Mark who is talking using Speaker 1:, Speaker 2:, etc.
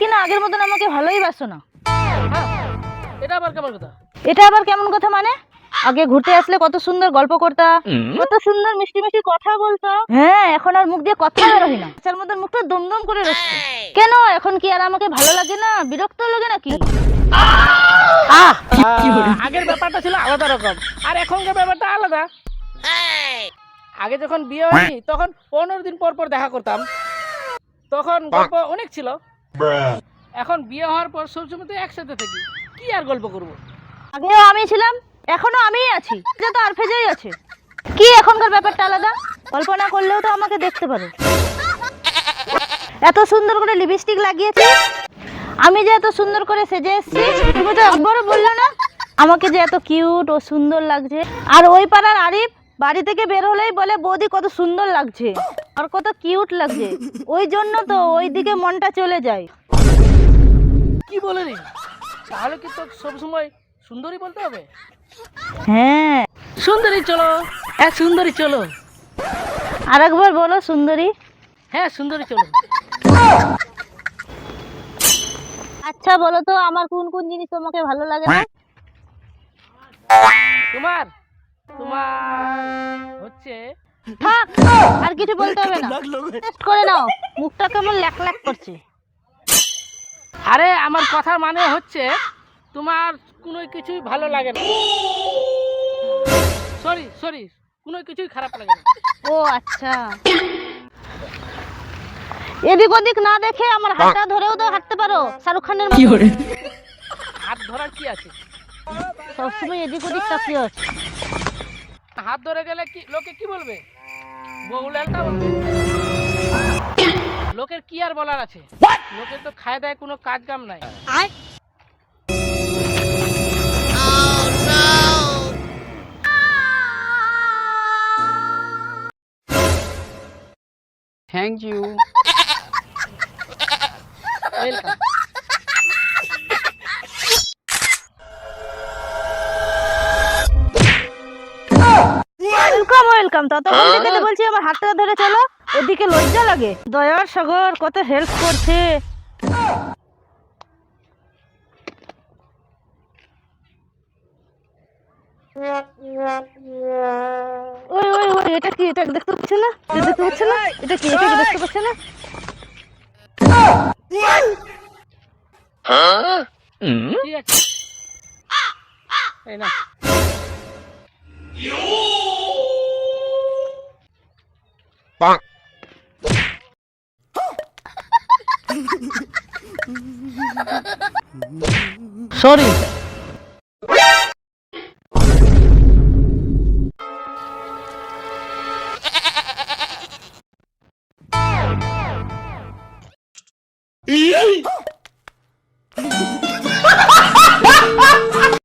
Speaker 1: কিনা আগের মতন আমাকে ভালোই বাসো না।
Speaker 2: হ্যাঁ এটা আবার কেমন কথা?
Speaker 1: এটা আবার কেমন কথা মানে? আগে ঘুরতে আসলে কত সুন্দর গল্প করতা কত সুন্দর মিষ্টি মিষ্টি কথা বলতো। হ্যাঁ এখন আর মুখ দিয়ে কথা বেরোই না। তার মধ্যে মুখটা দমদম করে রাখছে কেন? এখন কি আর আমাকে ভালো লাগে না? বিরক্ত লাগে নাকি?
Speaker 2: আগের ব্যাপারটা ছিল আলাদা রকম। আর এখনকার ব্যাপারটা আলাদা। আগে যখন বিয়ে হয়নি তখন পনেরো দিন পর পর দেখা করতাম। তখন গল্প অনেক ছিল। এখন বিয়ে হওয়ার পর সবসময় তো একসাথে থাকি। কি আর গল্প করব?
Speaker 1: আগেও আমি ছিলাম এখনও আমিই আছি। এটা তো আর ফেজেই আছে। কি এখনকার ব্যাপারটা আলাদা? কল্পনা করলেও তো আমাকে দেখতে পারো এত সুন্দর করে লিপস্টিক লাগিয়েছি। আমি যে এত সুন্দর করে সেজে এসেছি, তুমি তো একবারও বলল না, আমাকে যে এত কিউট ও সুন্দর লাগছে। আর ওই পাড়ার আরিফ বাড়ি থেকে বের হলেই বলে, বৌদি, কত সুন্দর লাগছে। আর কত কিউট লাগছে। ওই জন্য তো ওই দিকে মনটা চলে যায়।
Speaker 2: কি বলে রে? তাহলে কি তো সবসময় সুন্দরী বলতে হবে?
Speaker 1: হ্যাঁ।
Speaker 2: সুন্দরী চলো হ্যাঁ সুন্দরী চলো।
Speaker 1: আরেকবার বলো সুন্দরী।
Speaker 2: হ্যাঁ সুন্দরী চলো।
Speaker 1: আচ্ছা বলো তো আমার কোন কোন জিনিস তোমাকে ভালো লাগে না?
Speaker 2: তোমার তোমার হচ্ছে
Speaker 1: থাক আর কিছু বলতে হবে না। টেস্ট করে নাও মুখটা কেমন ল্যাক ল্যাক করছে।
Speaker 2: আরে আমার কথার মানে হচ্ছে তোমার কোনো কিছুই ভালো লাগে না। সরি সরি কোনো কিছুই খারাপ লাগে না।
Speaker 1: ও আচ্ছা। এদিক ওদিক না দেখে আমার হাতটা ধরেও তো হাঁটতে পারো শাহরুখ খানের মতো।
Speaker 2: হাত ধরার কি আছে?
Speaker 1: সবসময় এদিক ওদিক তাকিয়ে আছে।
Speaker 2: হাত ধরে গেলে কি লোকে কি বলবে? লোকের কি আর বলার আছে? লোকের তো খায় দায় কোনো কাজ কাম নাই।
Speaker 3: Thank you
Speaker 2: welcome
Speaker 1: welcome welcome ততক্ষণ থেকে তো বলছি আমার হাতটা ধরে চলো। ওদিকে লজ্জা লাগে। দয়ার সাগর কত হেল্প করছে। ওই ওই ওই এটা কি? এটা দেখতে পাচ্ছে না? এটা দেখতে পাচ্ছে না? এটা কি? এটা দেখতে পাচ্ছে না?
Speaker 2: ঠিক আছে। এই না সরি।